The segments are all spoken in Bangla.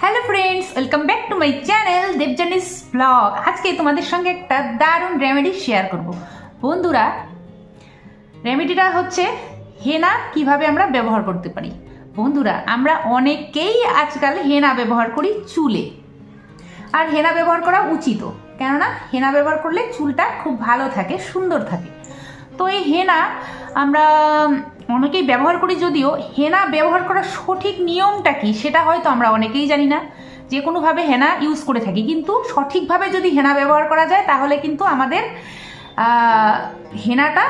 Hello friends welcome back to my channel Debjani's blog আজকে তোমাদের সঙ্গে একটা দারুণ রেমেডি শেয়ার করব। বন্ধুরা রেমেডিটা হচ্ছে হেনা কীভাবে আমরা ব্যবহার করতে পারি। বন্ধুরা, আমরা অনেকেই আজকাল হেনা ব্যবহার করি চুলে। আর হেনা ব্যবহার করা উচিত। কেননা, হেনা ব্যবহার করলে চুলটা খুব ভালো থাকে, সুন্দর থাকে। তো এই হেনা আমরা অনেকেই ব্যবহার করি যদিও হেনা ব্যবহার করার সঠিক নিয়মটা কি সেটা হয়তো আমরা অনেকেই জানি না। যে কোনোভাবে হেনা ইউজ করে থাকি। কিন্তু সঠিকভাবে যদি হেনা ব্যবহার করা যায়, তাহলে কিন্তু আমাদের হেনাটা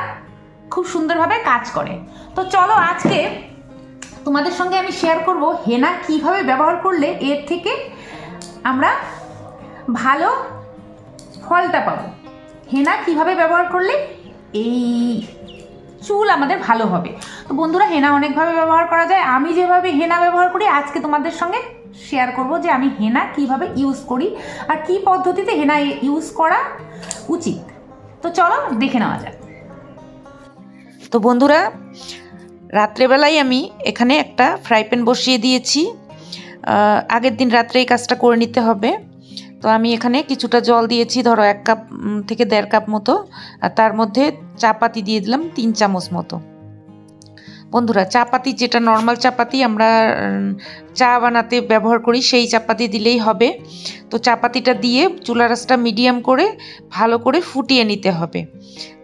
খুব সুন্দরভাবে কাজ করে। তো চলো আজকে তোমাদের সঙ্গে আমি শেয়ার করব হেনা কীভাবে ব্যবহার করলে এর থেকে আমরা ভালো ফলটা পাবো। হেনা কীভাবে ব্যবহার করলে এই চুল আমাদের ভালো হবে। তো বন্ধুরা, হেনা অনেকভাবে ব্যবহার করা যায়। আমি যেভাবে হেনা ব্যবহার করি, আজকে তোমাদের সঙ্গে শেয়ার করব যে আমি হেনা কীভাবে ইউজ করি আর কি পদ্ধতিতে হেনা ইউজ করা উচিত। তো চলো, দেখে নেওয়া যাক। তো বন্ধুরা, রাত্রেবেলায় আমি এখানে একটা ফ্রাই প্যান বসিয়ে দিয়েছি। আগের দিন রাত্রে এই কাজটা করে নিতে হবে। তো আমি এখানে কিছুটা জল দিয়েছি, ধরো এক কাপ থেকে দেড় কাপ মতো। আর তার মধ্যে চাপাতি দিয়ে দিলাম তিন চামচ মতো। বন্ধুরা, চাপাতি যেটা নর্মাল চাপাতি আমরা চা বানাতে ব্যবহার করি, সেই চাপাতি দিলেই হবে। তো চাপাতিটা দিয়ে চুলা রাসটা মিডিয়াম করে, ভালো করে ফুটিয়ে নিতে হবে।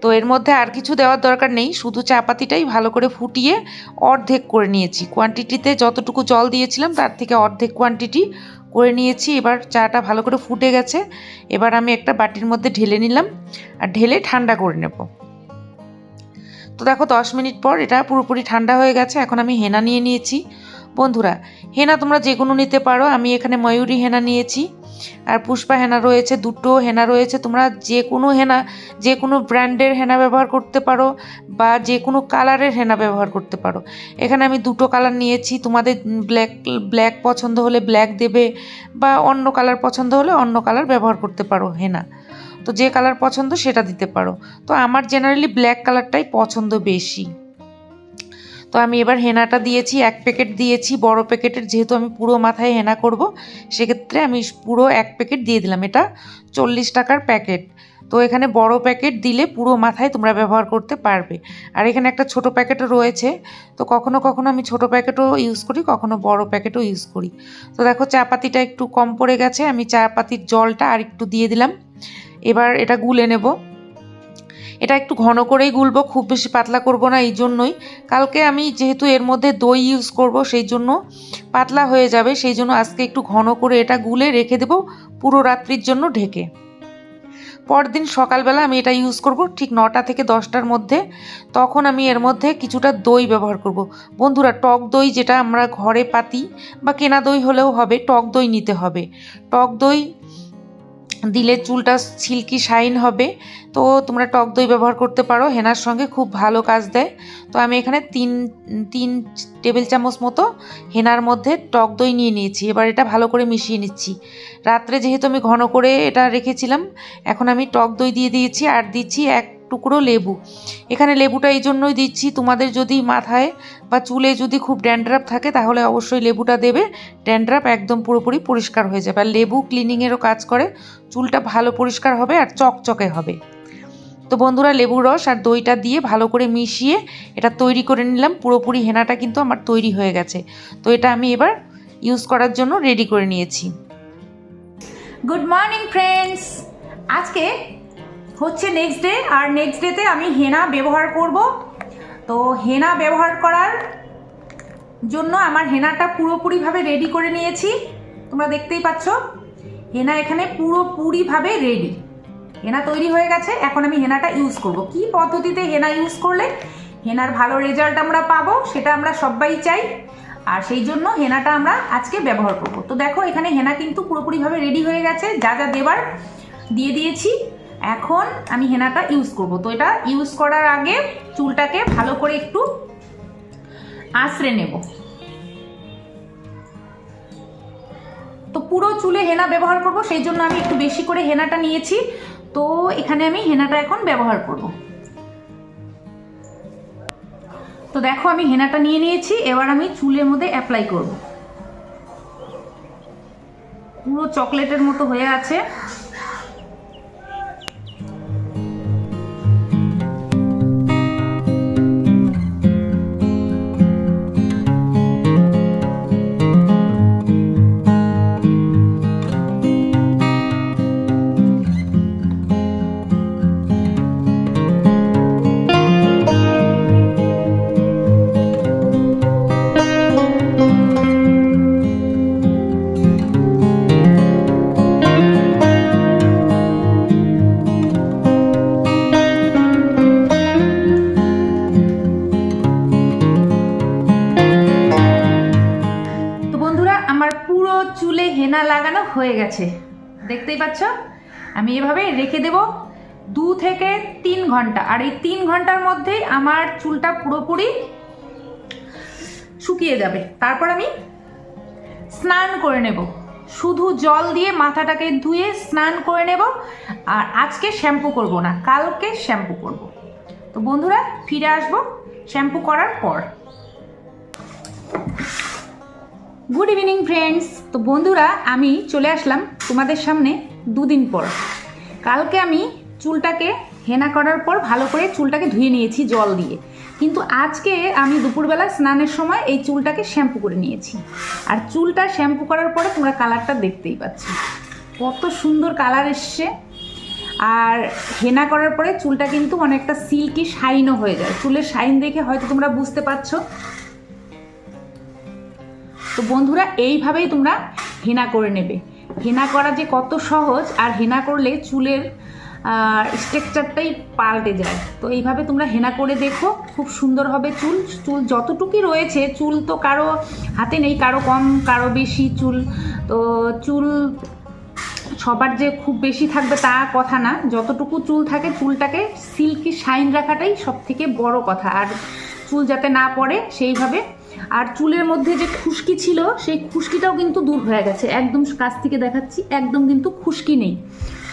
তো এর মধ্যে আর কিছু দেওয়ার দরকার নেই, শুধু চা পাতিটাই ভালো করে ফুটিয়ে অর্ধেক করে নিয়েছি। কোয়ান্টিটিতে যতটুকু জল দিয়েছিলাম, তার থেকে অর্ধেক কোয়ান্টিটি করে নিয়েছি। এবার চাটা ভালো করে ফুটে গেছে। এবার আমি একটা বাটির মধ্যে ঢেলে নিলাম, আর ঢেলে ঠান্ডা করে নেব। তো দেখো, দশ মিনিট পর এটা পুরোপুরি ঠান্ডা হয়ে গেছে, এখন আমি হেনা নিয়ে নিয়েছি। বন্ধুরা, হেনা তোমরা যে কোনো নিতে পারো, আমি এখানে ময়ূরী হেনা নিয়েছি, আর পুষ্পা হেনা রয়েছে, দুটো হেনা রয়েছে, তোমরা যে কোনো হেনা যে কোনো ব্র্যান্ডের হেনা ব্যবহার করতে পারো, বা যে কোনো কালারের হেনা ব্যবহার করতে পারো। এখানে আমি দুটো কালার নিয়েছি, তোমাদের ব্ল্যাক ব্ল্যাক পছন্দ হলে ব্ল্যাক দেবে, বা অন্য কালার পছন্দ হলে অন্য কালার ব্যবহার করতে পারো হেনা। তো যে কালার পছন্দ সেটা দিতে পারো। তো আমার জেনারেলি ব্ল্যাক কালারটাই পছন্দ বেশি। তো আমি এবার হেনাটা দিয়েছি, এক প্যাকেট দিয়েছি, বড় প্যাকেটের যেহেতু আমি পুরো মাথায় হেনা করব, সেক্ষেত্রে আমি পুরো এক প্যাকেট দিয়ে দিলাম। এটা চল্লিশ টাকার প্যাকেট তো এখানে বড় প্যাকেট দিলে পুরো মাথায় তোমরা ব্যবহার করতে পারবে। আর এখানে একটা ছোট প্যাকেটও রয়েছে। তো কখনো কখনো আমি ছোট প্যাকেটও ইউজ করি, কখনো বড় প্যাকেটও ইউজ করি। তো দেখো চা পাতিটা একটু কম পড়ে গেছে। আমি চা পাতির জলটা আর একটু দিয়ে দিলাম। এবার এটা গুলে নেব। এটা একটু ঘন করেই গুলবো, খুব বেশি পাতলা করব না এই জন্যই কালকে আমি যেহেতু এর মধ্যে দই ইউজ করব সেই জন্য পাতলা হয়ে যাবে। সেই জন্য আজকে একটু ঘন করে এটা গুলে রেখে দেব পুরো রাত্রির জন্য ঢেকে। পরদিন সকালবেলা আমি এটা ইউজ করব ঠিক নটা থেকে দশটার মধ্যে। তখন আমি এর মধ্যে কিছুটা দই ব্যবহার করব। বন্ধুরা, টক দই যেটা আমরা ঘরে পাতি বা কেনা দই হলেও হবে, টক দই নিতে হবে। টক দই দিলে চুলটা সিল্কি শাইন হবে। তো তোমরা টক দই ব্যবহার করতে পারো। হেনার সঙ্গে খুব ভালো কাজ দেয়। তো আমি এখানে তিন তিন টেবিল চামচ মতো হেনার মধ্যে টক দই নিয়ে নিয়েছি। এবার এটা ভালো করে মিশিয়ে নিচ্ছি। রাত্রে যেহেতু আমি ঘন করে এটা রেখেছিলাম, এখন আমি টক দই দিয়ে দিয়েছি আর দিচ্ছি এক টুকরো লেবু। এখানে লেবুটা এই জন্যই দিচ্ছি, তোমাদের যদি মাথায় বা চুলে যদি খুব ড্যান্ড্রাফ থাকে, তাহলে অবশ্যই লেবুটা দেবে। ড্যান্ড্রাফ একদম পুরোপুরি পরিষ্কার হয়ে যাবে। আর লেবু ক্লিনিংয়েরও কাজ করে, চুলটা ভালো পরিষ্কার হবে আর চকচকে হবে। তো বন্ধুরা, লেবুর রস আর দইটা দিয়ে ভালো করে মিশিয়ে এটা তৈরি করে নিলাম। পুরোপুরি হেনাটা কিন্তু আমার তৈরি হয়ে গেছে। তো এটা আমি এবার ইউজ করার জন্য রেডি করে নিয়েছি। গুড মর্নিং ফ্রেন্ডস আজকে হচ্ছে নেক্সট ডে আর নেক্সট ডেতে আমি হেনা ব্যবহার করব। তো হেনা ব্যবহার করার জন্য আমার হেনাটা পুরোপুরিভাবে রেডি করে নিয়েছি। তোমরা দেখতেই পাচ্ছ হেনা এখানে পুরোপুরিভাবে রেডি হেনা তৈরি হয়ে গেছে, এখন আমি হেনাটা ইউজ করব। কি পদ্ধতিতে হেনা ইউজ করলে? হেনার ভালো রেজাল্ট আমরা পাবো, সেটা আমরা সবাই চাই। আর সেই জন্য হেনাটা আমরা আজকে ব্যবহার করব। তো দেখো, এখানে হেনা কিন্তু পুরোপুরিভাবে রেডি হয়ে গেছে। যা যা দেবার, দিয়ে দিয়েছি। এখন আমি হেনাটা ইউজ করব। তো এটা ইউজ করার আগে চুলটাকে ভালো করে একটু আঁচড়ে নেব। তো পুরো চুলে হেনা ব্যবহার করব, সেই জন্য আমি একটু বেশি করে হেনাটা নিয়েছি। তো এখানে আমি হেনাটা এখন ব্যবহার করব। তো দেখো আমি হেনাটা নিয়ে নিয়েছি, এবার আমি চুলের মধ্যে অ্যাপ্লাই করব। পুরো চকলেটের মতো হয়ে আছে। লাগানো হয়ে গেছে? দেখতেই পাচ্ছ? আমি এভাবে রেখে দেব দু থেকে তিন ঘণ্টা। আর এই তিন ঘণ্টার মধ্যেই আমার চুলটা পুরোপুরি শুকিয়ে যাবে। তারপর আমি স্নান করে নেব। শুধু জল দিয়ে মাথাটাকে ধুয়ে স্নান করে নেব। আর আজকে শ্যাম্পু করব না, কালকে শ্যাম্পু করব। তো বন্ধুরা, ফিরে আসব শ্যাম্পু করার পর। গুড ইভিনিং ফ্রেন্ডস তো বন্ধুরা, আমি চলে আসলাম তোমাদের সামনে দুদিন পর। কালকে আমি চুলটাকে হেনা করার পর ভালো করে চুলটাকে ধুয়ে নিয়েছি জল দিয়ে। কিন্তু আজকে আমি দুপুরবেলা স্নানের সময় এই চুলটাকে শ্যাম্পু করে নিয়েছি। আর চুলটা শ্যাম্পু করার পরে তোমরা কালারটা দেখতেই পাচ্ছ। কত সুন্দর কালার এসছে। আর হেনা করার পরে চুলটা কিন্তু অনেকটা সিল্কি শাইনও হয়ে যায়। চুলের শাইন দেখে হয়তো তোমরা বুঝতে পারছ তো বন্ধুরা, এইভাবেই তোমরা হেনা করে নেবে। হেনা করা যে কত সহজ, আর হেনা করলে চুলের স্ট্রাকচারটাই পাল্টে যায়। তো এইভাবে তোমরা হেনা করে দেখো, খুব সুন্দর হবে চুল। চুল যতটুকুই রয়েছে, চুল তো কারও হাতে নেই, কারও কম, কারও বেশি চুল। তো চুল সবার যে খুব বেশি থাকবে তা কথা না। যতটুকু চুল থাকে, চুলটাকে সিল্কি শাইন রাখাটাই সব থেকে বড় কথা। আর চুল যাতে না পড়ে, সেইভাবে আর চুলের মধ্যে যে খুশকি ছিল, সেই খুশকিটাও কিন্তু দূর হয়ে গেছে। একদম কাছ থেকে দেখাচ্ছি, একদম কিন্তু খুশকি নেই।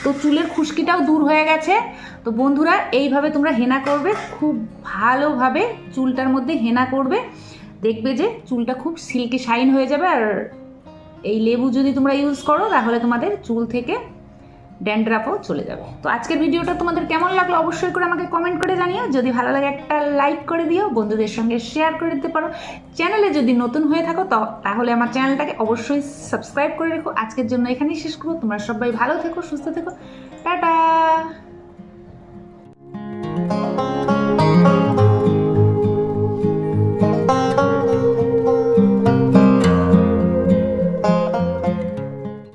তো চুলের খুশকিটাও দূর হয়ে গেছে। তো বন্ধুরা, এইভাবে তোমরা হেনা করবে, খুব ভালোভাবে চুলটার মধ্যে হেনা করবে। দেখবে যে চুলটা খুব সিল্কি শাইন হয়ে যাবে। আর এই লেবু যদি তোমরা ইউজ করো, তাহলে তোমাদের চুল থেকে ড্যান্ড্রাফও চলে যাবে। তো আজকের ভিডিওটা তোমাদের কেমন লাগল অবশ্যই করে আমাকে কমেন্ট করে জানিও। যদি ভালো লাগে একটা লাইক করে দিও, বন্ধুদের সঙ্গে শেয়ার করে দিতে পারো। চ্যানেলে যদি নতুন হয়ে থাকো তাহলে আমার চ্যানেলটাকে অবশ্যই সাবস্ক্রাইব করে রেখো। আজকের জন্য এখানেই শেষ করব। তোমরা সবাই ভালো থেকো, সুস্থ থেকো। টাটা!